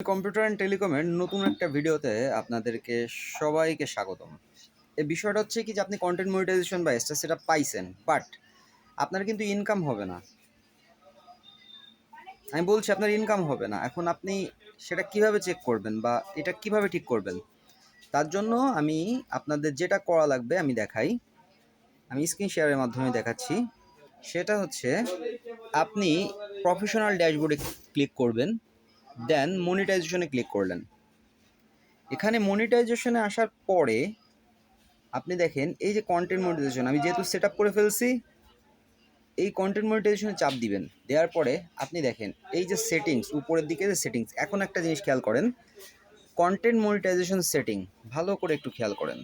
Computer and টেলিকমের নতুন একটা ভিডিওতে আপনাদেরকে সবাইকে স্বাগতম। এই বিষয়টা হচ্ছে কি যে আপনি কন্টেন্ট মনিটাইজেশন বা এক্সট্রা সেটা পাইছেন বাট আপনার কিন্তু ইনকাম হবে না। আমি বলছি আপনার ইনকাম হবে না। এখন আপনি সেটা কীভাবে চেক করবেন বা এটা কীভাবে ঠিক করবেন? তার জন্য আমি আপনাদের যেটা করা লাগবে আমি দেখাই। আমি স্ক্রিন শেয়ারের মাধ্যমে দেখাচ্ছি। সেটা হচ্ছে আপনি প্রফেশনাল ড্যাশবোর্ডে ক্লিক করবেন। দেন মনিটাইজেশনে ক্লিক করলেন। এখানে মনিটাইজেশনে আসার পরে আপনি দেখেন, এই যে কন্টেন্ট মনিটাইজেশন আমি যেহেতু সেট করে ফেলছি, এই কন্টেন্ট মনিটাইজেশনে চাপ দিবেন। দেওয়ার পরে আপনি দেখেন, এই যে সেটিংস উপরের দিকে যে সেটিংস এখন একটা জিনিস খেয়াল করেন কন্টেন্ট মনিটাইজেশন সেটিং ভালো করে একটু খেয়াল করেন।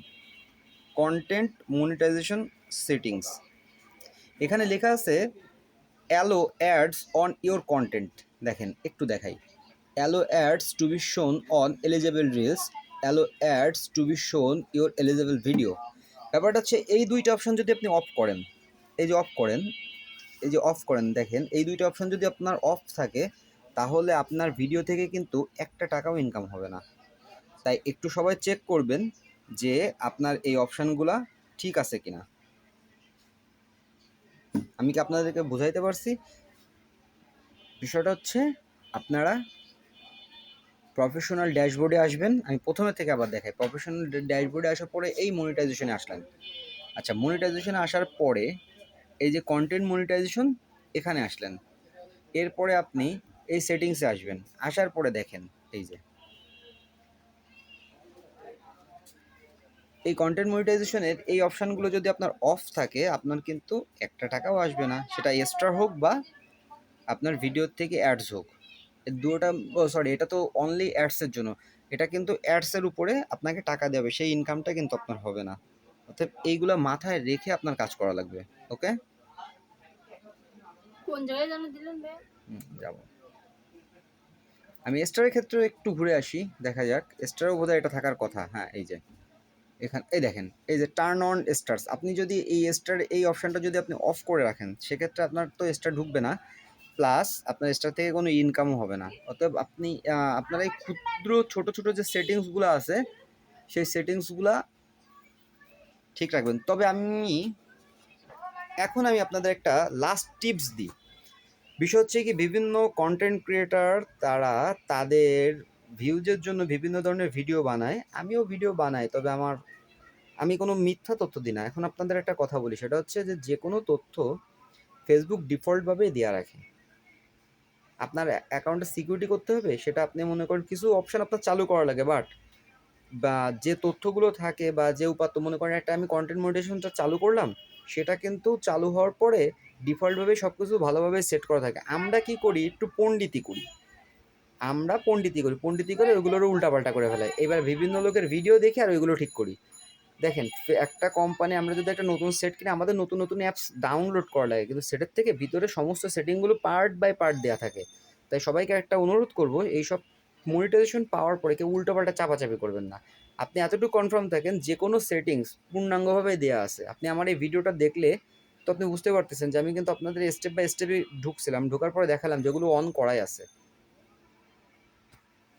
কন্টেন্ট মনিটাইজেশন সেটিংস এখানে লেখা আছে allow ads on your content দেখেন, একটু দেখাই। Allow ads to be shown on eligible reels allow ads to be shown your eligible video ব্যাপারটা হচ্ছে এই দুইটা অপশন যদি আপনি অফ করেন, এই যে অফ করেন, এই যে অফ করেন, দেখেন, এই দুইটা অপশন যদি আপনার অফ থাকে, তাহলে আপনার ভিডিও থেকে কিন্তু একটা টাকাও ইনকাম হবে না। তাই একটু সবাই চেক করবেন যে আপনার এই অপশানগুলা ঠিক আছে কিনা। আমি কি আপনাদেরকে বোঝাইতে পারছি? বিষয়টা হচ্ছে আপনারা প্রফেশনাল ড্যাশবোর্ডে আসবেন, আমি প্রথমে থেকে আবার দেখাই প্রফেশনাল ড্যাশবোর্ডে আসার পরে এই মনিটাইজেশনে আসলেন আচ্ছা মনিটাইজেশনে আসার পরে এই যে কন্টেন্ট মনিটাইজেশন এখানে আসলেন। এরপরে আপনি এই সেটিংসে আসবেন, আসার পরে দেখেন, এই যে। এই কন্টেন্ট মনিটাইজেশনের এই অপশানগুলো যদি আপনার অফ থাকে, আপনার কিন্তু একটা টাকাও আসবে না, সেটা এক্সট্রা হোক বা আপনার ভিডিওর থেকে অ্যাডস হোক। দুটোটা সরি এটা তো অনলি অ্যাডসের জন্য। এটা কিন্তু অ্যাডসের উপরে আপনাকে টাকা দেবে সেই ইনকামটা কিন্তু আপনার হবে না। অর্থাৎ এইগুলো মাথায় রেখে আপনার কাজ করা লাগবে ওকে কোন জায়গায় জানো দিলেন ভাই? যাব। আমি স্টারের ক্ষেত্রে একটু ঘুরে আসি দেখা যাক। স্টারও বোধহয় এটা থাকার কথা হ্যাঁ এই যে। এখানে এই দেখেন এই যে টার্ন অন স্টার্স আপনি যদি এই স্টার এই অপশানটা যদি আপনি অফ করে রাখেন সেক্ষেত্রে আপনার তো স্টার ঢুকবে না। প্লাস আপনার স্টার থেকে কোনো ইনকামও হবে না। অতএব আপনি আপনার এই ক্ষুদ্র, ছোট ছোট যে সেটিংসগুলো আছে, সেই সেটিংসগুলা ঠিক রাখবেন। তবে আমি এখন আমি আপনাদের একটা লাস্ট টিপস দিই। বিষয় হচ্ছে কি, বিভিন্ন কন্টেন্ট ক্রিয়েটার তারা তাদের ভিউজের জন্য বিভিন্ন ধরনের ভিডিও বানায়। আমিও ভিডিও বানাই, তবে আমার, আমি কোনো মিথ্যা তথ্য দিই না। এখন আপনাদের একটা কথা বলি, সেটা হচ্ছে যে যে কোনো তথ্য ফেসবুক ডিফল্টভাবেই দেওয়া রাখে। আপনার অ্যাকাউন্টে সিকিউরিটি করতে হবে, সেটা আপনি মনে করেন কিছু অপশন আপনার চালু করা লাগে বাট বা যে তথ্যগুলো থাকে বা যে উপাত্ত, মনে করেন একটা আমি কন্টেন্ট মনিটেশনটা চালু করলাম, সেটা কিন্তু চালু হওয়ার পরে ডিফল্টভাবে সব কিছু ভালোভাবে সেট করা থাকে। আমরা কি করি? একটু পণ্ডিতি করি। আমরা পণ্ডিতি করি। পণ্ডিতি করে ওইগুলোরও উল্টাপাল্টা করে ফেলাই। এবার বিভিন্ন লোকের ভিডিও দেখে আর ওইগুলো ঠিক করি। দেখেন একটা কোম্পানি আমরা যদি একটা নতুন সেট কিনে, আমাদের নতুন নতুন অ্যাপস ডাউনলোড করা লাগে। কিন্তু সেটার থেকে ভিতরে সমস্ত সেটিংগুলো পার্ট বাই পার্ট দেওয়া থাকে। তাই সবাইকে একটা অনুরোধ করব, এইসব মনিটাইজেশন পাওয়ার পরে কেউ উল্টোপাল্টা চাপাচাপি করবেন না। আপনি এতটুকু কনফার্ম থাকেন, যে কোনো সেটিংস পূর্ণাঙ্গভাবে দেওয়া আছে। আপনি আমার এই ভিডিওটা দেখলে তো আপনি বুঝতে পারতেছেন যে আমি কিন্তু আপনাদের স্টেপ বাই স্টেপে ঢুকছিলাম। ঢোকার পরে দেখালাম যেগুলো অন করাই আছে।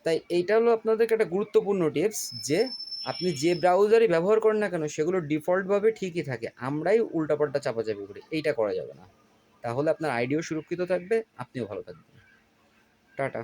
তাই এইটা হলো আপনাদেরকে একটা গুরুত্বপূর্ণ টিপস যে আপনি যে ব্রাউজারই ব্যবহার করেন না কেন, সেগুলো ডিফল্টভাবে ঠিকই থাকে। আমরাই উল্টাপাল্টা চাপাচাপি করি। এইটা করা যাবে না। তাহলে আপনার আইডিও সুরক্ষিত থাকবে। আপনিও ভালো থাকবেন। টাটা।